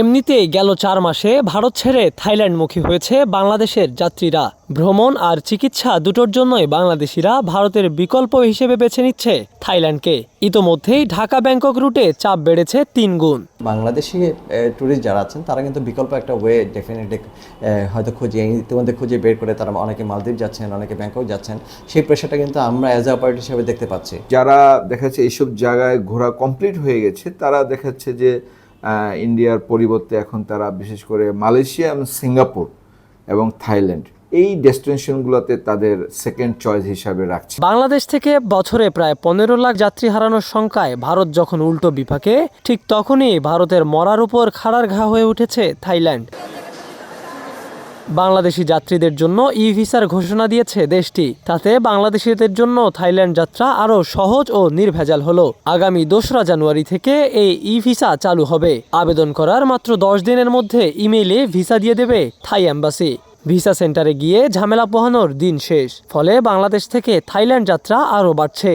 এমনিতেই গেল চার মাসে ভারত ছেড়ে থাইল্যান্ডমুখী হয়েছে বাংলাদেশের যাত্রীরা। ভ্রমণ আর চিকিৎসা দুটোর জন্যই বাংলাদেশিরা ভারতের বিকল্প হিসেবে বেছে নিচ্ছে থাইল্যান্ডকে। ইতোমধ্যেই ঢাকা ব্যাংকক রুটে চাপ বেড়েছে তিন গুণ। বাংলাদেশি ট্যুরিস্ট যারা আছেন তারা কিন্তু বিকল্প একটা ওয়ে ডেফিনেটলি হয়তো খুঁজে ইতিমধ্যে খুঁজে বের করে তারা অনেকে মালদ্বীপ যাচ্ছেন অনেকে ব্যাংকক যাচ্ছেন। সেই প্রেশারটা কিন্তু আমরা অ্যাজ এ অপারেটর হিসেবে দেখতে পাচ্ছি। যারা দেখাচ্ছে এইসব জায়গায় ঘোরা কমপ্লিট হয়ে গেছে তারা দেখাচ্ছে যে ইন্ডিয়ার পরিবর্তে এখন তারা বিশেষ করে মালয়েশিয়া এবং সিঙ্গাপুর এবং থাইল্যান্ড এই ডেস্টিনেশনগুলোতে তাদের সেকেন্ড চয়েস হিসাবে রাখছে। বাংলাদেশ থেকে বছরে প্রায় পনেরো লাখ যাত্রী হারানোর সংখ্যায় ভারত যখন উল্টো বিপাকে, ঠিক তখনই ভারতের মরার উপর খাড়ার ঘা হয়ে উঠেছে থাইল্যান্ড। বাংলাদেশি যাত্রীদের জন্য ই ভিসার ঘোষণা দিয়েছে দেশটি। তাতে বাংলাদেশিদের জন্য থাইল্যান্ড যাত্রা আরও সহজ ও নির্ভেজাল হলো। আগামী দোসরা জানুয়ারি থেকে এই ই ভিসা চালু হবে। আবেদন করার মাত্র দশ দিনের মধ্যে ইমেইলে ভিসা দিয়ে দেবে থাই অ্যাম্বাসি ভিসা সেন্টারে গিয়ে ঝামেলা পোহানোর দিন শেষ। ফলে বাংলাদেশ থেকে থাইল্যান্ড যাত্রা আরও বাড়ছে।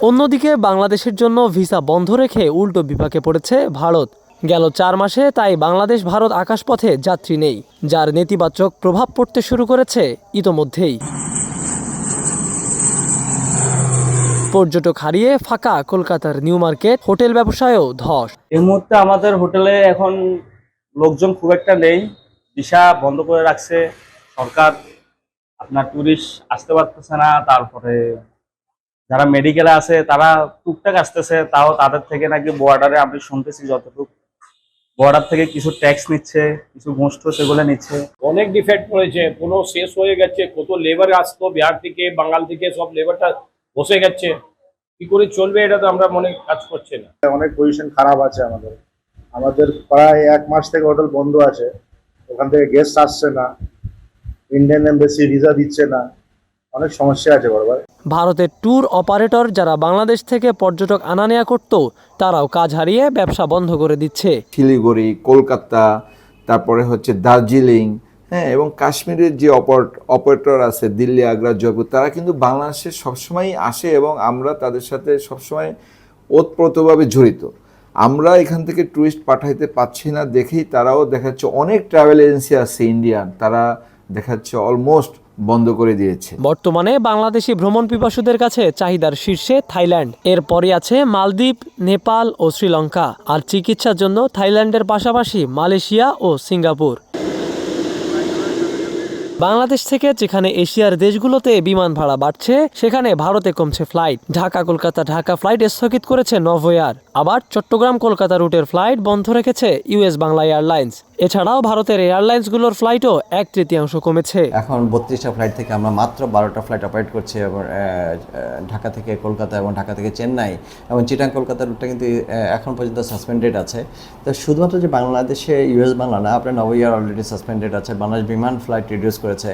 অন্যদিকে বাংলাদেশের জন্য ভিসা বন্ধ রেখে উল্টো বিপাকে পড়েছে ভারত। গেল চার মাসে তাই বাংলাদেশ, ভারত আকাশপথে যাত্রী নেই, যার নেতিবাচক প্রভাব পড়তে শুরু করেছে ইতোমধ্যেই। পর্যটক হারিয়ে ফাঁকা কলকাতার নিউ মার্কেট, হোটেল ব্যবসায়ও ধস। এই মুহূর্তে আমাদের হোটেলে এখন লোকজন খুব একটা নেই দিশা বন্ধ করে রাখছে, সরকার আপনার ট্যুরিস্ট আসতে পারতেছে না, তারপরে যারা মেডিকেলে আছে তারা টুকটাক আসতেছে, তাও তাদের থেকে নাকি বর্ডারে আমি শুনতেছি যতটুকু। বর্ডার থেকে কিছু ট্যাক্স নিচ্ছে কিছু ঘুষ টুস এগুলো নিচ্ছে। অনেক ডিফেক্ট পড়েছে কোনো শেষ হয়ে গেছে কত লেবার আসতো বিহার থেকে বাঙাল থেকে সব লেবারটা বসে গেছে। কি করে চলবে এটা তো আমরা মনে কাজ করছে না। অনেক পজিশন খারাপ আছে আমাদের। আমাদের প্রায় এক মাস থেকে হোটেল বন্ধ আছে ওখান থেকে গেস্ট আসছে না ইন্ডিয়ান এমবেসি ভিসা দিচ্ছে না। অনেক সমস্যা আছে বড় ভাই ভারতের ট্যুর অপারেটর যারা বাংলাদেশ থেকে পর্যটক আনা নেয়া করত তারাও কাজ হারিয়ে ব্যবসা বন্ধ করে দিচ্ছে। শিলিগুড়ি কলকাতা তারপরে হচ্ছে দার্জিলিং হ্যাঁ এবং কাশ্মীরের যে অপারেটর আছে দিল্লি আগ্রা জয়পুর তারা কিন্তু বাংলাদেশে সবসময়ই আসে এবং আমরা তাদের সাথে সবসময় ওতপ্রোতভাবে জড়িত। আমরা এখান থেকে ট্যুরিস্ট পাঠাইতে পাচ্ছি না দেখেই তারাও দেখাচ্ছে অনেক ট্রাভেল এজেন্সি আছে ইন্ডিয়ান তারা দেখাচ্ছে অলমোস্ট বন্ধ করে দিয়েছে। বর্তমানে বাংলাদেশি ভ্রমণ পিপাসুদের কাছে চাহিদার শীর্ষে থাইল্যান্ড। এরপরই আছে মালদ্বীপ, নেপাল ও শ্রীলঙ্কা। আর চিকিৎসার জন্য থাইল্যান্ডের পাশাপাশি মালয়েশিয়া ও সিঙ্গাপুর। বাংলাদেশ থেকে যেখানে এশিয়ার দেশগুলোতে বিমান ভাড়া বাড়ছে, সেখানে ভারতে কমছে ফ্লাইট ঢাকা, কলকাতা, ঢাকা ফ্লাইট স্থগিত করেছে নভোয়ার আবার চট্টগ্রাম, কলকাতা রুটের ফ্লাইট বন্ধ রেখেছে ইউএস বাংলা এয়ারলাইন্স এছাড়াও ভারতের এয়ারলাইন্সগুলোর ফ্লাইটও এক তৃতীয়াংশ কমেছে। এখন বত্রিশটা ফ্লাইট থেকে আমরা মাত্র বারোটা ফ্লাইট অপারেট করছি, এবং ঢাকা থেকে কলকাতা এবং ঢাকা থেকে চেন্নাই এবং চিটাং কলকাতা রুটটা কিন্তু এখন পর্যন্ত সাসপেন্ডেড আছে। তো শুধুমাত্র যে বাংলাদেশে ইউএস বাংলা না, আপনার নব ইয়ার অলরেডি সাসপেন্ডেড আছে। বাংলাদেশ বিমান ফ্লাইট রিডিউস করেছে।